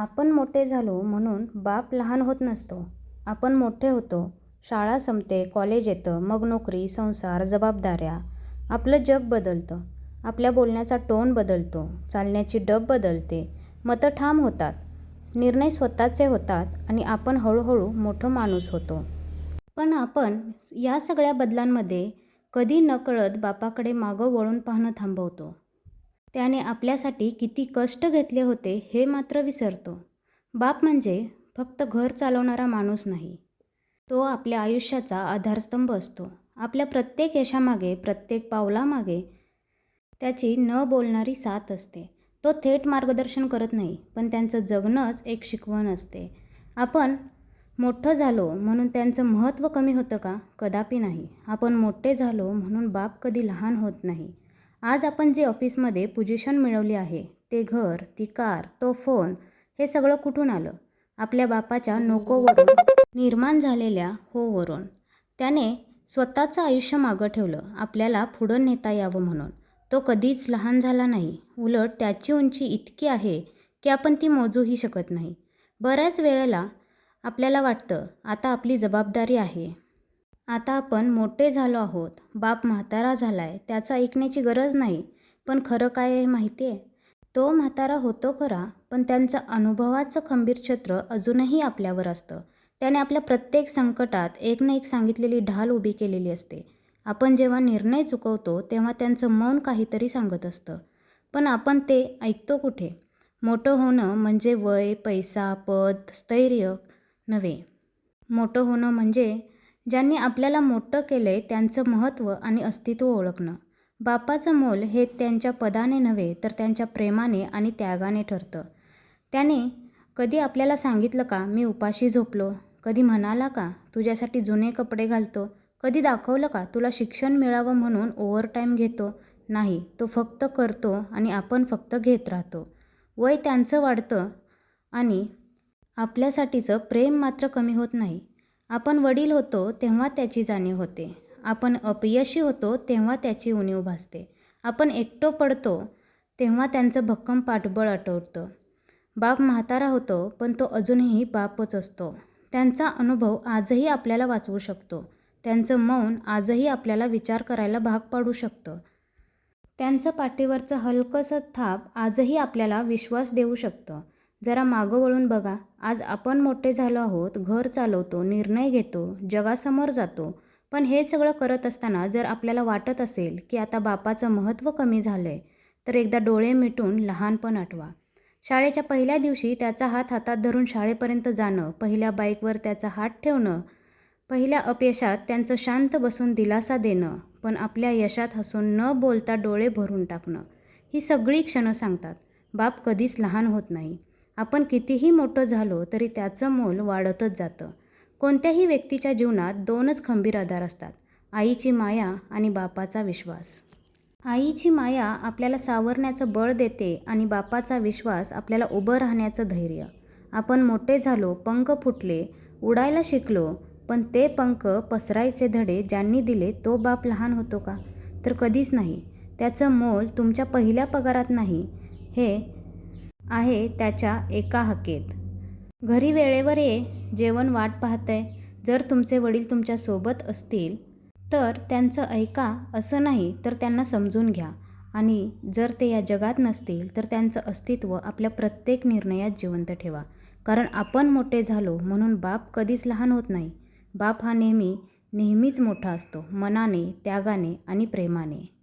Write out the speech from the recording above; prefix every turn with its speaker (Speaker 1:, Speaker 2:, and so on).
Speaker 1: आपण मोठे झालो म्हणून बाप लहान होत नसतो. आपण मोठे होतो, शाळा संपते, कॉलेज येतं, मग नोकरी, संसार, जबाबदाऱ्या. आपलं जग बदलतं. आपल्या बोलण्याचा टोन बदलतो, चालण्याची डब बदलते, मतं ठाम होतात, निर्णय स्वतःचे होतात आणि आपण हळूहळू मोठं माणूस होतो. पण आपण या सगळ्या बदलांमध्ये कधी नकळत बापाकडे मागं वळून पाहणं थांबवतो. त्याने आपल्यासाठी किती कष्ट घेतले होते हे मात्र विसरतो. बाप म्हणजे फक्त घर चालवणारा माणूस नाही. तो आपल्या आयुष्याचा आधारस्तंभ असतो. आपल्या प्रत्येक यशामागे, प्रत्येक पावलामागे त्याची न बोलणारी साथ असते. तो थेट मार्गदर्शन करत नाही, पण त्यांचं जगणंच एक शिकवण असते. आपण मोठं झालो म्हणून त्यांचं महत्त्व कमी होतं का? कदापि नाही. आपण मोठे झालो म्हणून बाप कधी लहान होत नाही. आज आपण जे ऑफिसमध्ये पोझिशन मिळवली आहे, ते घर, ती कार, तो फोन हे सगळं कुठून आलं? आपल्या बापाच्या नोकोवरून निर्माण झालेल्या होवरून. त्याने स्वतःचं आयुष्य मागं ठेवलं, आपल्याला पुढं नेता यावं म्हणून. तो कधीच लहान झाला नाही. उलट त्याची उंची इतकी आहे की आपण ती मोजूही शकत नाही. बऱ्याच वेळेला आपल्याला वाटतं, आता आपली जबाबदारी आहे. आता आपण मोठे झालो आहोत. बाप म्हातारा झालाय, त्याचा ऐकण्याची गरज नाही. पण खरं काय आहे माहिती आहे? तो म्हातारा होतो खरा, पण त्यांचा अनुभवाचं खंबीर छत्र अजूनही आपल्यावर असतं. त्याने आपल्या प्रत्येक संकटात एक ना एक सांगितलेली ढाल उभी केलेली असते. आपण जेव्हा निर्णय चुकवतो, तेव्हा त्यांचं मौन काहीतरी सांगत असतं. पण आपण ते ऐकतो कुठे? मोठं होणं म्हणजे वय, पैसा, पद, स्थैर्य नव्हे. मोठं होणं म्हणजे ज्यांनी आपल्याला मोठं केलंय त्यांचं महत्त्व आणि अस्तित्व ओळखणं. बापाचं मोल हे त्यांच्या पदाने नव्हे, तर त्यांच्या प्रेमाने आणि त्यागाने ठरतं. त्याने कधी आपल्याला सांगितलं का, मी उपाशी झोपलो? कधी म्हणाला का, तुझ्यासाठी जुने कपडे घालतो? कधी दाखवलं का, तुला शिक्षण मिळावं म्हणून ओव्हरटाईम घेतो? नाही. तो फक्त करतो आणि आपण फक्त घेत राहतो. वय त्यांचं वाढतं आणि आपल्यासाठीचं प्रेम मात्र कमी होत नाही. आपण वडील होतो तेव्हा त्याची जाणीव होते. आपण अपयशी होतो तेव्हा त्याची उणीव भासते. आपण एकटो पडतो तेव्हा त्यांचं भक्कम पाठबळ आठवतं. बाप म्हातारा होतो, पण तो अजूनही बापच असतो. त्यांचा अनुभव आजही आपल्याला वाचवू शकतो. त्यांचं मौन आजही आपल्याला विचार करायला भाग पाडू शकतं. त्यांचं पाठीवरचं हलकंसं थाप आजही आपल्याला विश्वास देऊ शकतं. जरा मागं वळून बघा. आज आपण मोठे झालो आहोत, घर चालवतो, निर्णय घेतो, जगासमोर जातो. पण हे सगळं करत असताना जर आपल्याला वाटत असेल की आता बापाचं महत्त्व कमी झालं आहे तर एकदा डोळे मिटून लहानपण आठवा. शाळेच्या पहिल्या दिवशी त्याचा हात हातात धरून शाळेपर्यंत जाणं, पहिल्या बाईकवर त्याचा हात ठेवणं, पहिल्या अपयशात त्यांचं शांत बसून दिलासा देणं, पण आपल्या यशात हसून न बोलता डोळे भरून टाकणं, ही सगळी क्षणं सांगतात, बाप कधीच लहान होत नाही. आपण कितीही मोठं झालो तरी त्याचं मोल वाढतच जातं. कोणत्याही व्यक्तीच्या जीवनात दोनच खंबीर आधार असतात, आईची माया आणि बापाचा विश्वास. आईची माया आपल्याला सावरण्याचं बळ देते आणि बापाचा विश्वास आपल्याला उभं राहण्याचं धैर्य. आपण मोठे झालो, पंख फुटले, उडायला शिकलो, पण ते पंख पसरायचे धडे ज्यांनी दिले तो बाप लहान होतो का? तर कधीच नाही. त्याचं मोल तुमच्या पहिल्या पगारात नाही, हे आहे त्याच्या एका हकेत घरी वेळेवर ये, जेवण वाट पाहतंय. जर तुमचे वडील तुमच्यासोबत असतील, तर त्यांचं ऐका असं नाही, तर त्यांना समजून घ्या आणि जर ते या जगात नसतील, तर त्यांचं अस्तित्व आपल्या प्रत्येक निर्णयात जिवंत ठेवा. कारण आपण मोठे झालो म्हणून बाप कधीच लहान होत नाही. बाप हा नेहमी, नेहमीच मोठा असतो. मनाने, त्यागाने आणि प्रेमाने.